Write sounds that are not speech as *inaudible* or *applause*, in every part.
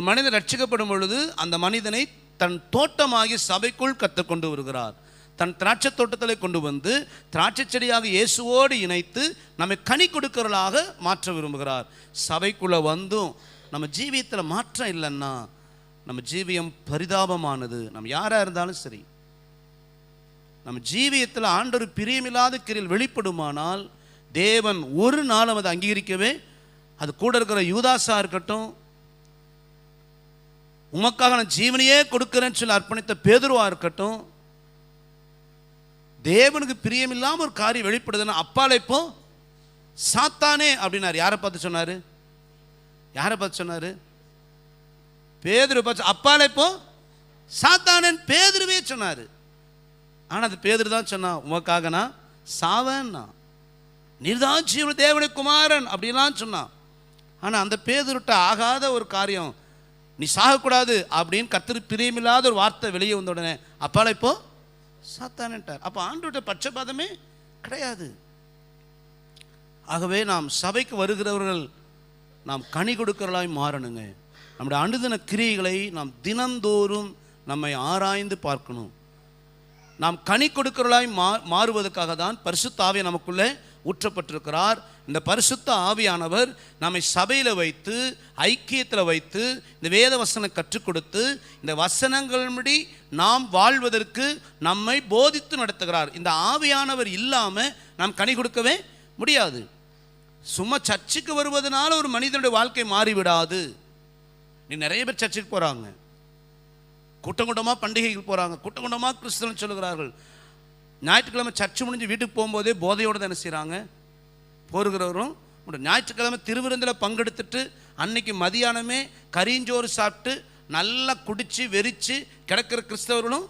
ஒரு மனிதன் ரட்சிக்கப்படும் பொழுது அந்த மனிதனை தன் தோட்டமாகி சபைக்குள் கற்றுக் கொண்டு வருகிறார். தன் திராட்சை தோட்டத்தில் கொண்டு வந்து திராட்சை செடியாக இயேசுவோடு இணைத்து நம்மை கனி கொடுக்கிறவர்களாக மாற்ற விரும்புகிறார். சபைக்குள்ளே வந்தும் நம்ம ஜீவியத்தில் மாற்றம் இல்லைன்னா நம்ம ஜீவியம் பரிதாபமானது. நம்ம யாராக இருந்தாலும் சரி. நம்ம ஜீவியத்தில் ஆண்டொரு பிரியமில்லாத கிரியில் வெளிப்படுமானால் தேவன் ஒரு நாளும் அதை அங்கீகரிக்கவே அது கூட இருக்கிற யூதாஸாக இருக்கட்டும் உமக்காக நான் ஜீவனையே கொடுக்கிறேன்னு சொல்லி அர்ப்பணித்த பேதுருவா இருக்கட்டும் தேவனுக்கு பிரியமில்லாமல் ஒரு காரியம் வெளிப்படுதுன்னா அப்பால இப்போ சாத்தானே அப்படின்னாரு. யாரை பார்த்து சொன்னார்? யாரை பார்த்து சொன்னார்? பேதுரு பார்த்து அப்பால இப்போ சாத்தானேன் பேதுருவே சொன்னார். ஆனா அது பேதுரு தான் சொன்னான் உமக்காக நான் சாவேன்னா. நீர்தான் ஜீவன தேவனை குமாரன் அப்படிலாம் சொன்னான் ஆனால் அந்த பேதுருட்ட ஆகாத ஒரு காரியம் நீ சாகக்கூடாது அப்படின்னு கத்திரி பிரியமில்லாத ஒரு வார்த்தை வெளியே வந்த உடனே அப்பால இப்போ சாத்தான்ட்டார் அப்போ ஆண்டோட பட்சபாதமே கிடையாது. ஆகவே நாம் சபைக்கு வருகிறவர்கள் நாம் கனி கொடுக்கிறவர்களாய் மாறணுங்க. நம்முடைய அனுதின கிரியைகளை நாம் தினந்தோறும் நம்மை ஆராய்ந்து பார்க்கணும். நாம் கனி கொடுக்கிறவர்களாய் மா மாறுவதற்காக தான் பரிசுத்தாவை நமக்குள்ளே ஊற்றப்பட்டிருக்கிறார். இந்த பரிசுத்த ஆவியானவர் நம்மை சபையில் வைத்து ஐக்கியத்தில் வைத்து இந்த வேத வசனம் கற்றுக் கொடுத்து இந்த வசனங்களின்படி நாம் வாழ்வதற்கு நம்மை போதித்து நடத்துகிறார். இந்த ஆவியானவர் இல்லாமல் நாம் கனி கொடுக்கவே முடியாது. சும்மா சர்ச்சுக்கு வருவதனால ஒரு மனிதனுடைய வாழ்க்கை மாறிவிடாது. நீ நிறைய பேர் சர்ச்சுக்கு போகிறாங்க கூட்டம் கூட்டமாக பண்டிகைக்கு போகிறாங்க கூட்டம் கூட்டமாக கிறிஸ்தவன் சொல்கிறார்கள் ஞாயிற்றுக்கிழமை சர்ச்சு முடிஞ்சு வீட்டுக்கு போகும்போதே போதையோடு தான் என்ன செய்கிறாங்க போருகிறவரும் ஞாயிற்றுக்கிழமை திருவிருந்தில் பங்கெடுத்துட்டு அன்னைக்கு மதியானமே கரிஞ்சோறு சாப்பிட்டு நல்லா குடித்து வெறிச்சு கிடக்கிற கிறிஸ்தவர்களும்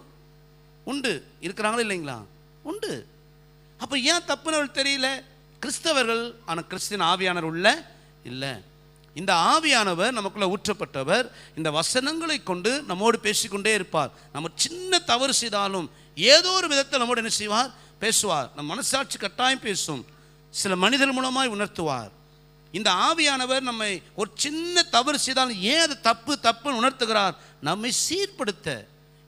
உண்டு. இருக்கிறாங்களா இல்லைங்களா? உண்டு. அப்போ ஏன் தப்புன்னு தெரியல? கிறிஸ்தவர்கள் ஆனால் கிறிஸ்தின் ஆவியானவர் உள்ள இல்லை. இந்த ஆவியானவர் நமக்குள்ளே ஊற்றப்பட்டவர். இந்த வசனங்களை கொண்டு நம்மோடு பேசிக்கொண்டே இருப்பார். நம்ம சின்ன தவறு செய்தாலும் ஏதோ ஒரு விதத்தில் நம்மோடு என்ன செய்வார்? பேசுவார். நம் மனசாட்சி கட்டாயம் பேசும். சில மனிதர் மூலமாய் உணர்த்துவார். இந்த ஆவியானவர் நம்மை ஒரு சின்ன தவறு செய்தாலும் ஏன் அது தப்பு தப்புன்னு உணர்த்துகிறார்? நம்மை சீர்படுத்த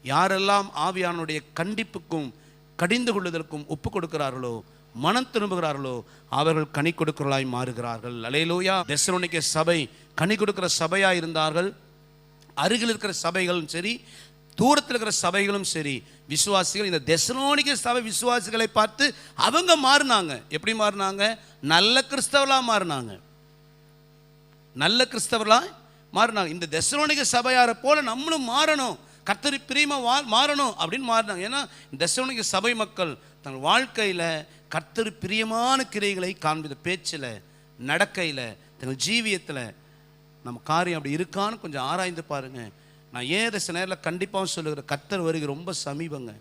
யாரெல்லாம் ஆவியானுடைய கண்டிப்புக்கும் கடிந்து கொள்ளுதலுக்கும் ஒப்பு கொடுக்கிறார்களோ மனம் திரும்புகிறார்களோ அவர்கள் கனி கொடுக்கிறவர்களாய் மாறுகிறார்கள். அலையலோயா. தெசலோனிக்க சபை கனி கொடுக்கிற சபையாக இருந்தார்கள். அருகில் இருக்கிற சபைகளும் சரி தூரத்தில் இருக்கிற சபைகளும் சரி விசுவாசிகள் இந்த தெசனோனிக்க சபை விசுவாசிகளை பார்த்து அவங்க மாறினாங்க. எப்படி மாறினாங்க? நல்ல கிறிஸ்தவர்களாக மாறினாங்க. நல்ல கிறிஸ்தவர்களாக மாறினாங்க. இந்த தெசலோனிக்க சபையாரை போல நம்மளும் மாறணும். கத்தரி பிரியமா வா மாறணும் அப்படின்னு மாறினாங்க. ஏன்னா தெசலோனிக்க சபை மக்கள் தங்கள் வாழ்க்கையில் கர்த்தர் பிரியமான கிரைகளை காண்பித பேச்சில் நடக்கையில் தங்கள் ஜீவியத்தில் நம்ம காரியம் அப்படி இருக்கான்னு கொஞ்சம் ஆராய்ந்து பாருங்க. நான் ஏன் இதை சில நேரில் கண்டிப்பாக சொல்லுகிற கத்தர் வருகை ரொம்ப சமீபங்க.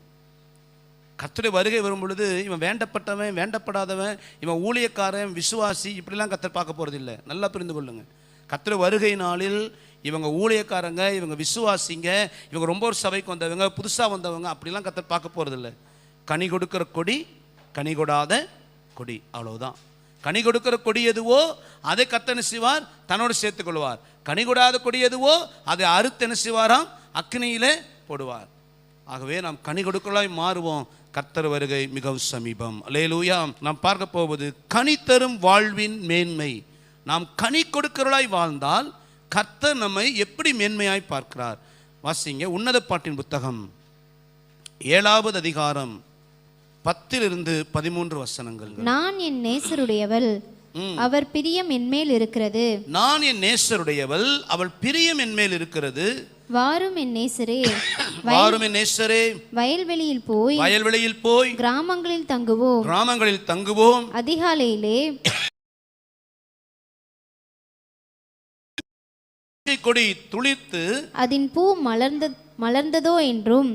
கத்தருடைய வருகை வரும் பொழுது இவன் வேண்டப்பட்டவன் வேண்டப்படாதவன் இவன் ஊழியக்காரன் விசுவாசி இப்படிலாம் கத்தர் பார்க்க போகிறதில்லை நல்லா புரிந்து கொள்ளுங்க. கத்திர வருகை நாளில் இவங்க ஊழியக்காரங்க இவங்க விசுவாசிங்க இவங்க ரொம்ப ஒரு சபைக்கு வந்தவங்க புதுசாக வந்தவங்க அப்படிலாம் கத்தர் பார்க்க போகிறதில்ல கனி கொடுக்கிற கொடி கனி கொடாத கொடி. அவ்வளோதான் கனி கொடுக்கிற கொடி எதுவோ அதை கத்தனை செய்வார்? தன்னோடு சேர்த்துக் கொள்வார். கனி கொடாத கொடி எதுவோ அதை அறுத்து என்ன செய்வாராம்? அக்னியிலே போடுவார். ஆகவே நாம் கனி கொடுக்கலாய் மாறுவோம். கர்த்தர் வருகை மிகவும் சமீபம். அல்லேலூயா நாம் பார்க்க போவது கனி தரும் வாழ்வின் மேன்மை. நாம் கனி கொடுக்கிறவளாய் வாழ்ந்தால் கர்த்தர் நம்மை எப்படி மேன்மையாய் பார்க்கிறார்? வாசிங்க உன்னத பாட்டின் புத்தகம். ஏழாவது அதிகாரம். பத்திலிருந்து பதிமூன்று வசனங்கள். நான் என் நேசருடையவள் அவர் பிரியம் என்மேல் இருக்கிறது. நான் என் நேசருடையவள் அவள் பிரியம் என் மேல் இருக்கிறது. வாரும் என் நேசரே *coughs* வாரும் என் நேசரே. வயல்வெளியில் போய் வயல்வெளியில் போய் கிராமங்களில் தங்குவோம். கிராமங்களில் தங்குவோம். அதிகாலையிலே கொடி துளிர்த்து அதன் பூ மலர்ந்த மலர்ந்ததோ என்றும்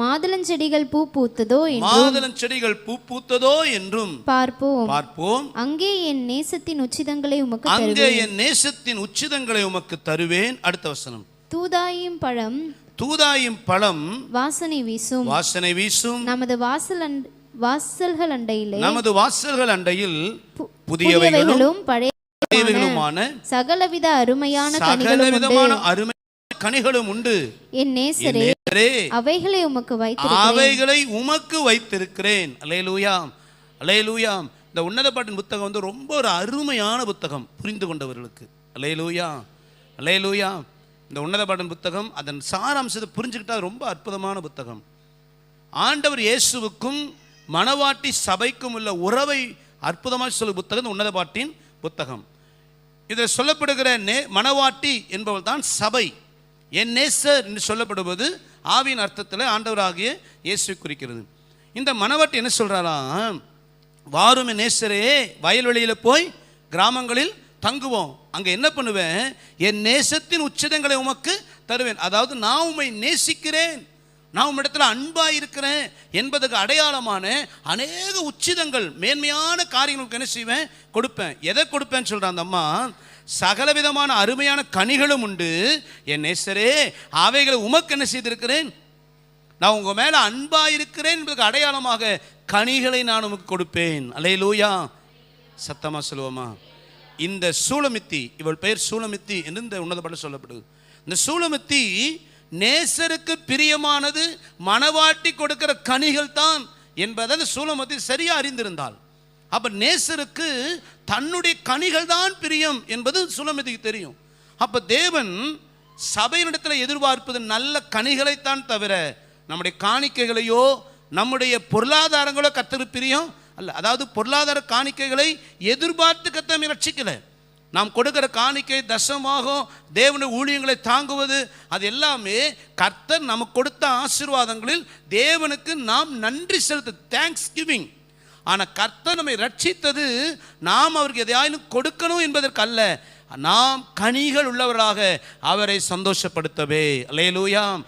மாதுளஞ்செடிகள் பூ பூத்ததோ என்றும் மாதுளம் செடிகள் பூ பூத்ததோ என்றும் பார்ப்போம். பார்ப்போம். அங்கே என் நேசத்தின் உச்சிதங்களை உமக்கு அங்கே தருவேன். என் நேசத்தின் உச்சிதங்களை உமக்கு தருவேன். அடுத்த வசனம். தூதாயும் பழம் தூதாயும் பழம் வாசனை வீசும். வாசனை வீசும். நமது வாசல் வாசல்கள் அண்டையிலே நமது வாசல்கள் அண்டையில் புதியவைகளும் பழைய பழையவைகளுமான சகலவித அருமையான கனிகளும் உண்டு. சகலவிதமான அருமை கனிகளும் உண்டு. என் நேசரே அவைகளை உமக்கு வைத்து அவைகளை உமக்கு வைத்திருக்கிறேன். அலேலூயாம் அலேலூயாம் இந்த உன்னத பாட்டின் புத்தகம் வந்து ரொம்ப ஒரு அருமையான புத்தகம் புரிந்து கொண்டவர்களுக்கு. அலேலூயா அலேலூயா இந்த உன்னத பாட்டின் புத்தகம் அதன் சாராம்சத்தை புரிஞ்சுக்கிட்டா அது ரொம்ப அற்புதமான புத்தகம். ஆண்டவர் இயேசுவுக்கும் மணவாட்டி சபைக்கும் உள்ள உறவை அற்புதமாக சொல்லும் புத்தகம் இந்த உன்னத பாட்டின் புத்தகம். இதில் சொல்லப்படுகிற நே மணவாட்டி என்பவள் தான் சபை. என் நேசர் என்று சொல்லப்படுவது ஆவியின் அர்த்தத்தில் ஆண்டவராகிய இயேசு குறிக்கிறது. இந்த மணவாட்டி என்ன சொல்கிறாராம் வாரும் நேசரே வயல்வெளியில் போய் கிராமங்களில் தங்குவோம். அங்கே என்ன பண்ணுவேன்? என் நேசத்தின் உச்சிதங்களை உமக்கு தருவேன். அதாவது நான் உம்மை நேசிக்கிறேன். நான் உம்மிடத்தில் அன்பாக இருக்கிறேன் என்பதுக்கு அடையாளமான அநேக உச்சிதங்கள் மேன்மையான காரியங்களுக்கு என்ன செய்வேன்? கொடுப்பேன். எதை கொடுப்பேன்னு சொல்கிறான் அந்த அம்மா? சகலவிதமான அருமையான கனிகளும் உண்டு. என் நேசரே அவைகளை உமக்கு என்ன செய்திருக்கிறேன்? நான் உங்கள் மேலே அன்பாக இருக்கிறேன் என்பதற்கு அடையாளமாக கனிகளை நான் உமக்கு கொடுப்பேன். அலையலூயா சத்தமாக சொல்லுவோமா? இந்த சூளமித்தி இவள் பெயர் சூளமித்தி என்று இந்த உன்னதப்பட சொல்லப்படுது. இந்த சூளமித்தி நேசருக்கு பிரியமானது மனவாட்டி கொடுக்கிற கனிகள் தான் என்பதை அந்த சரியாக அறிந்திருந்தாள். அப்ப நேசருக்கு தன்னுடைய கனிகள் தான் பிரியம் என்பது சுலமதிக்கு தெரியும். அப்ப தேவன் சபையினிடத்தில் எதிர்பார்ப்பது நல்ல கனிகளைத்தான் தவிர நம்முடைய காணிக்கைகளையோ நம்முடைய பொருளாதாரங்களோ கத்தரு பிரியம் அல்ல. அதாவது பொருளாதார காணிக்கைகளை எதிர்பார்த்து கத்தமை ரட்சிக்கலை. நாம் கொடுக்கிற காணிக்கை தசமாகும் தேவனுடைய ஊழியங்களை தாங்குவது அது எல்லாமே கர்த்தர் நமக்கு கொடுத்த ஆசீர்வாதங்களில் தேவனுக்கு நாம் நன்றி செலுத்த தேங்க்ஸ் கிவிங் ஆனால் கர்த்தர் நம்மை ரட்சித்தது நாம் அவருக்கு எதையாயினும் கொடுக்கணும் என்பதற்கு அல்ல நாம் கனிகள் உள்ளவராக அவரை சந்தோஷப்படுத்தவே. அல்லேலூயாம்